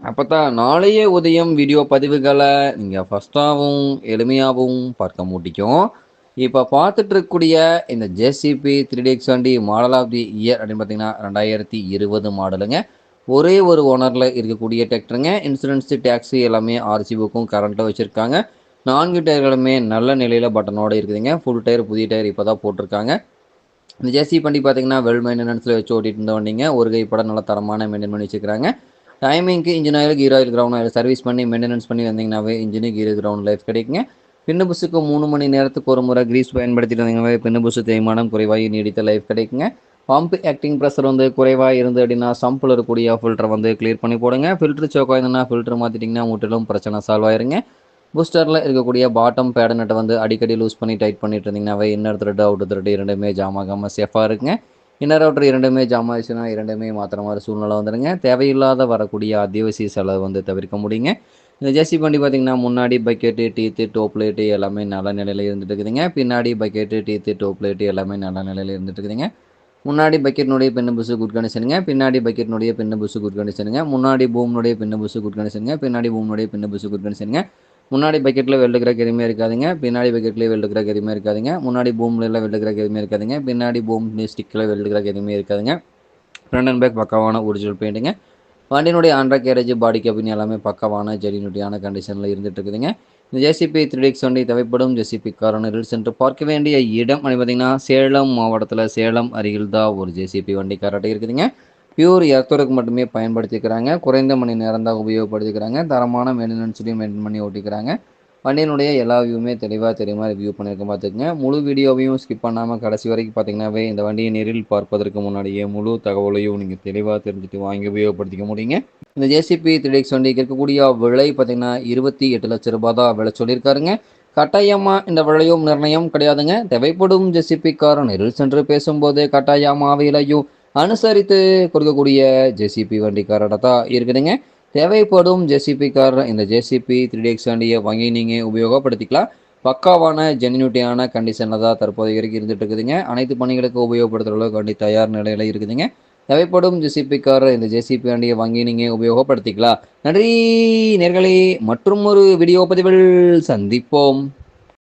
அப்போ தான் நாளைய உதயம் வீடியோ பதிவுகளை நீங்கள் ஃபஸ்ட்டாகவும் எளிமையாகவும் பார்க்க முடியும் இப்போ பார்த்துட்டு இருக்கக்கூடிய இந்த ஜேசிபி த்ரீ டி எக்ஸ் வண்டி மாடல் ஆஃப் தி இயர் அப்படின்னு பார்த்தீங்கன்னா ரெண்டாயிரத்தி இருபது மாடலுங்க. ஒரே ஒரு ஓனரில் இருக்கக்கூடிய டிராக்டருங்க இன்சூரன்ஸு டேக்ஸு எல்லாமே ஆர்சி புக்கும் வச்சுருக்காங்க. நான்கு டயர்களுமே நல்ல நிலையில் பட்டனோடு இருக்குதுங்க. ஃபுல் டயர் புதிய டயர் இப்போ தான் போட்டிருக்காங்க. இந்த ஜேசி வண்டி பார்த்தீங்கன்னா வெல் மெயின்டெனன்ஸில் வச்சு ஓட்டிகிட்டு இருந்த வண்டிங்க ஒரு கைப்பட நல்ல தரமான மெயின்டைன் பண்ணி வச்சுக்கிறாங்க டைமிங்க்கு engine oil gear oil ground oil service பண்ணி மெயின்டெனன்ஸ் பண்ணி வந்தீங்கன்னாவே இன்ஜினு கீர் கிரவுண்ட் லைஃப் கிடைக்குங்க. பின்னு புஸுக்கு மூணு மணி நேரத்துக்கு ஒரு முறை கிரீஸ் பயன்படுத்திட்டு வந்தீங்கன்னாவே பின்னு புஸு தேய்மானம் குறைவாகி நீடித்த லைஃப் கிடைக்குங்க. பம்ப் ஆக்டிங் ப்ரெஷர் வந்து குறைவாக இருந்து அப்படின்னா சம்பில் இருக்கக்கூடிய ஃபில்டரை வந்து கிளியர் பண்ணி போடுங்க. ஃபில்டர் சோக்கா இருந்ததுன்னா ஃபில்டர் மாற்றிட்டிங்கன்னா முற்றிலும் பிரச்சனை சால்வ் ஆயிருங்க. பூஸ்டரில் இருக்கக்கூடிய பாட்டம் பேடனட்டை வந்து அடிக்கடி லூஸ் பண்ணி டைட் பண்ணிட்டு இருந்தீங்கன்னாவே இன்னர் த்ரெட் அவுட் த்ரெட் இரண்டுமே ஜாம் ஆகாமல் சேஃபாக இருக்குங்க. இன்னர் அவுட்டர் இரண்டுமே ஜாம் ஆயிடுச்சுன்னா இரண்டுமே மாத்திர மாதிரி சூழ்நிலை வந்துடுங்க. தேவையில்லாத வரக்கூடிய அத்தியாவசிய செலவு வந்து தவிர்க்க முடியுங்க. இந்த ஜேசி வண்டி பார்த்தீங்கன்னா முன்னாடி பக்கெட்டு டீத்து டோப் லைட்டு எல்லாமே நல்ல நிலையில் இருந்துட்டு இருக்குதுங்க. பின்னாடி பக்கெட்டு டீத்து டோப் லைட்டு எல்லாமே நல்ல நிலையில் இருந்துட்டு இருக்குதுங்க. முன்னாடி பக்கெட்னுடைய பின்னு புசு குட் கண்டிஷனுங்க பின்னாடி பக்கெட்னுடைய பின்ன புசு குட் கண்டிஷனுங்க முன்னாடி பூம்னுடைய பின்ன புசு குட் கண்டிஷனுங்க பின்னாடி பூம்னுடைய பின்ன புசு குட் கண்டிஷனுங்க முன்னாடி பக்கெட்டில் வெள்ளுக்கிற எதுவுமே இருக்காதுங்க. பின்னாடி பக்கெட்லேயே வெள்ளுக்கிற எதுவுமே இருக்காதுங்க. முன்னாடி பூமில் எல்லாம் வெள்ளுக்கிற எதுவுமே இருக்காதுங்க. பின்னாடி பூம் ஸ்டிக்கில் வெள்ளுக்கிற எதுவுமே இருக்காதுங்க. ஃப்ரண்ட் அண்ட் பேக் பக்காவான ஒரிஜினல் பெயிண்ட்டுங்க வண்டியினுடைய ஆண்ட்ரா கேரேஜ் பாடி கேபின் எல்லாமே பக்காவான ஜெரினுடையான கண்டிஷனில் இருந்துட்டு இருக்குதுங்க இந்த ஜேசிபி த்ரீ டிக்ஸ் வண்டி தேவைப்படும். ஜேசிபி காரணர்கள் சென்று பார்க்க வேண்டிய இடம் அப்படின்னு பார்த்தீங்கன்னா சேலம் மாவட்டத்தில் சேலம் அருகில் தான் ஒரு ஜேசிபி வண்டி கரெக்டாக இருக்குதுங்க. பியூர் எர்த்தருக்கு மட்டுமே பயன்படுத்திக்கிறாங்க. குறைந்த மணி நேரம் தான் உபயோகப்படுத்திக்கிறாங்க. தரமான மெயின்டெனன்ஸ்லையும் மெயின்டைன் பண்ணி ஓட்டிக்கிறாங்க. வண்டியினுடைய எல்லா வியூவுமே தெளிவாக தெரியுமா ரிவ்யூ பண்ணியிருக்க பார்த்துக்குங்க. முழு வீடியோவையும் ஸ்கிப் பண்ணாமல் கடைசி வரைக்கும் பார்த்தீங்கன்னாவே இந்த வண்டியை நேரில் பார்ப்பதற்கு முன்னாடியே முழு தகவலையும் நீங்கள் தெளிவாக தெரிஞ்சுட்டு வாங்கி உபயோகப்படுத்திக்க முடியுங்க. இந்த ஜேசிபி த்ரீ எக்ஸ் வண்டிக்கு இருக்கக்கூடிய விலை பார்த்தீங்கன்னா இருபத்தி எட்டு லட்ச ரூபாய் தான் விலை சொல்லியிருக்காருங்க. கட்டாயமாக இந்த விலையும் நிர்ணயம் கிடையாதுங்க. தேவைப்படும் ஜெசிபி கார் நேரில் சென்று பேசும்போது கட்டாயமாக விலையும் அனுசரித்து கொடுக்கக்கூடிய ஜேசிபி வண்டிக்காரோட தான் இருக்குதுங்க. தேவைப்படும் ஜேசிபி கார் இந்த ஜேசிபி த்ரீ டேக்ஸ் வண்டியை வாங்கி நீங்கள் உபயோகப்படுத்திக்கலாம். பக்காவான ஜென்யூட்டியான கண்டிஷனில் தான் தற்போது வரைக்கும் இருந்துட்டு இருக்குதுங்க. அனைத்து பணிகளுக்கும் உபயோகப்படுத்துகிற அளவுக்கு வண்டி தயார் நிலையில் இருக்குதுங்க. தேவைப்படும் ஜேசிபி இந்த ஜேசிபி வண்டியை வாங்கி நீங்கள் உபயோகப்படுத்திக்கலாம். நன்றி நேர்களே. மற்றும் ஒரு வீடியோ பதிவில் சந்திப்போம்.